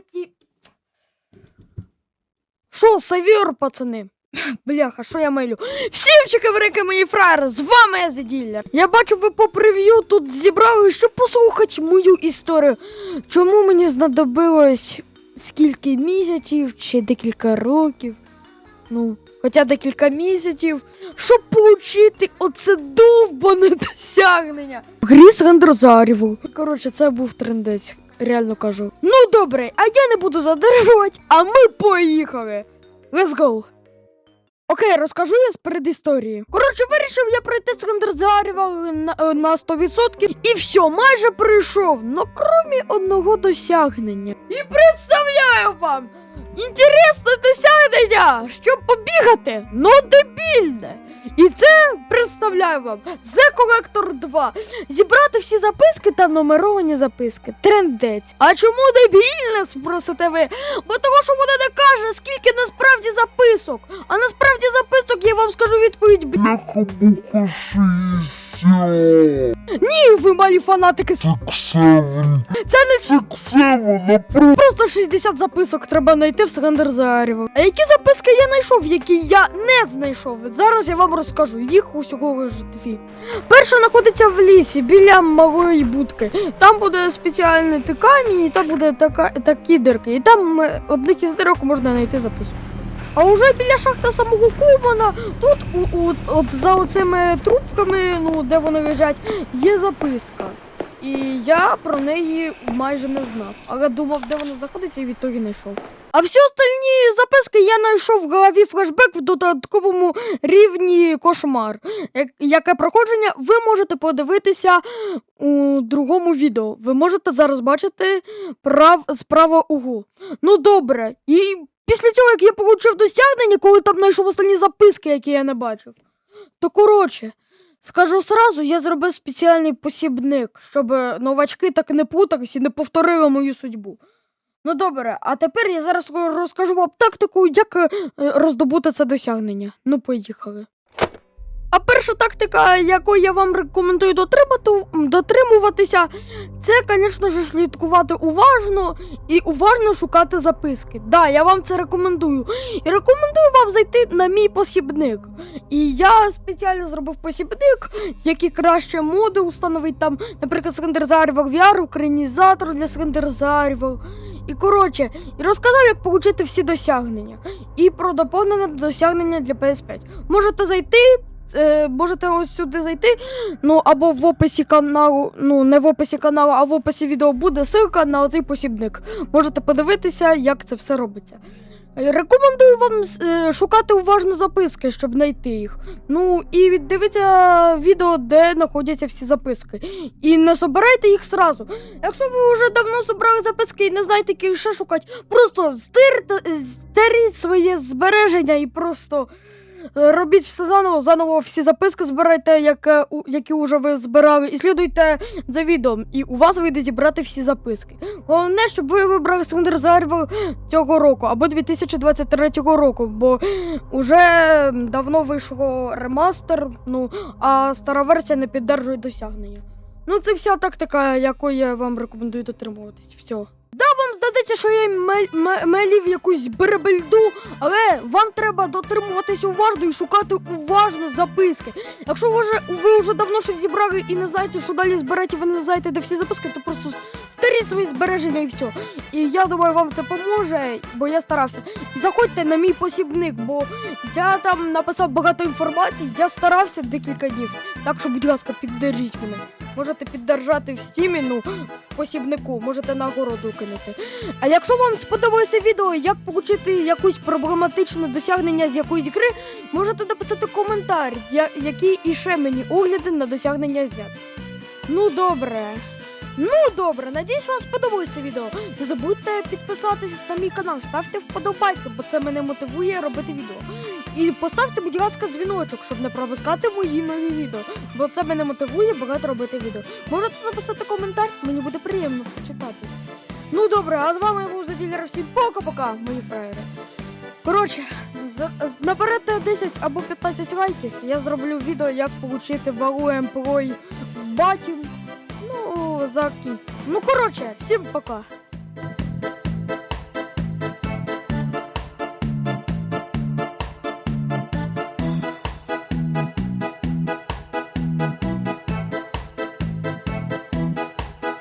такі. Що, савір, пацани? Бляха, що я милю? Всім чекаврики, мої фраєри, з вами я Зеділлер. Я бачу, ви по прев'ю тут зібрали, щоб послухати мою історію. Чому мені знадобилось скільки місяців чи декілька років? Ну, хоча декілька місяців, щоб получити оце довбане досягнення. В грі з. Коротше, це був трендець, реально кажу. Ну добре, а я не буду задержувати, а ми поїхали. Let's go! Окей, розкажу я з передісторії. Коротше, вирішив я пройти Рендерзаріва на, е, на 100% і все, майже пройшов. Но крім одного досягнення. І представляю вам! Інтересне досягнення, щоб побігати, но дебільне. І це представляю вам The Collector 2. Зібрати всі записки та нумеровані записки. Трендець. А чому дебільне, спросите ви? Бо того, що вона не каже, скільки насправді записок. А насправді записок я вам скажу відповідь. б- Бляха-муха 60. Ні, ви малі фанатики. Ксевен. Це не напруг. просто 60 записок треба знайти в Сагандерзарєво. А які записки я знайшов, які я не знайшов? Зараз я вам розкажу. Їх усього лиш дві. Перша знаходиться в лісі біля малої будки. Там буде спеціальний камінь, і там буде така, такі дирки. І там е, одних із дирок можна знайти записку. А вже біля шахти самого Кумана, тут у, от за оцими трубками, ну де вони лежать, є записка. І я про неї майже не знав, але думав, де вона знаходиться, і відтоді знайшов. А всі остальні записки я знайшов в голові флешбек в додатковому рівні кошмар. Яке проходження ви можете подивитися у другому відео. Ви можете зараз бачити прав... справа угу. Ну добре. І після цього, як я отримав досягнення, коли там знайшов останні записки, які я не бачив, то коротше. Скажу сразу, я зробив спеціальний посібник, щоб е, новачки так не путались і не повторили мою судьбу. Ну добре, а тепер я зараз розкажу вам тактику, як е, роздобути це досягнення. Ну, поїхали. А перша тактика, яку я вам рекомендую дотримуватися, це, звісно ж, слідкувати уважно і уважно шукати записки. Да, я вам це рекомендую. І рекомендую вам зайти на мій посібник. І я спеціально зробив посібник, які краще моди установить там, наприклад, Скандерзарівок VR, українізатор для Скандерзарівок. І коротше, і розказав, як отримати всі досягнення. І про доповнене досягнення для PS5. Можете зайти. е, Можете ось сюди зайти, ну або в описі каналу, ну не в описі каналу, а в описі відео буде ссылка на оцей посібник. Можете подивитися, як це все робиться. Е, Рекомендую вам е, шукати уважно записки, щоб знайти їх. Ну і дивіться відео, де знаходяться всі записки. І не собирайте їх сразу. Якщо ви вже давно собрали записки і не знаєте, які ще шукати, просто стирте, стеріть своє збереження і просто. Робіть все заново, заново всі записки збирайте, як, е, які вже ви збирали, і слідуйте за відео, і у вас вийде зібрати всі записки. Головне, щоб ви вибрали Сендерзарів цього року або 2023 року, бо уже давно вийшов ремастер, ну а стара версія не підтримує досягнення. Ну, це вся тактика, якою я вам рекомендую дотримуватись. Все. Вам здається, що я мел- мелів якусь беребельду, але вам треба дотримуватись уважно і шукати уважно записки. Якщо ви вже, ви вже давно щось зібрали і не знаєте, що далі збирати, ви не знаєте, де всі записки, то просто старіть свої збереження і все. І я думаю, вам це поможе, бо я старався. Заходьте на мій посібник, бо я там написав багато інформації, я старався декілька днів. Так що, будь ласка, піддержіть мене. Можете піддержати в стімі, ну, в посібнику, можете нагороду кинути. А якщо вам сподобалося відео, як отримати якусь проблематичне досягнення з якоїсь гри, можете написати коментар, який іще мені огляди на досягнення зняти. Ну добре. Ну добре, надіюсь, вам сподобалось це відео. Не забудьте підписатися на мій канал, ставте вподобайки, бо це мене мотивує робити відео. І поставте, будь ласка, дзвіночок, щоб не пропускати мої нові відео. Бо це мене мотивує багато робити відео. Можете написати коментар, мені буде приємно почитати. Ну добре, а з вами був Заділер всім пока-пока, мої фраєри. Коротше, наберете 10 або 15 лайків, я зроблю відео, як отримати валу емплой батів. За кінь. Ну, коротше, всім пока.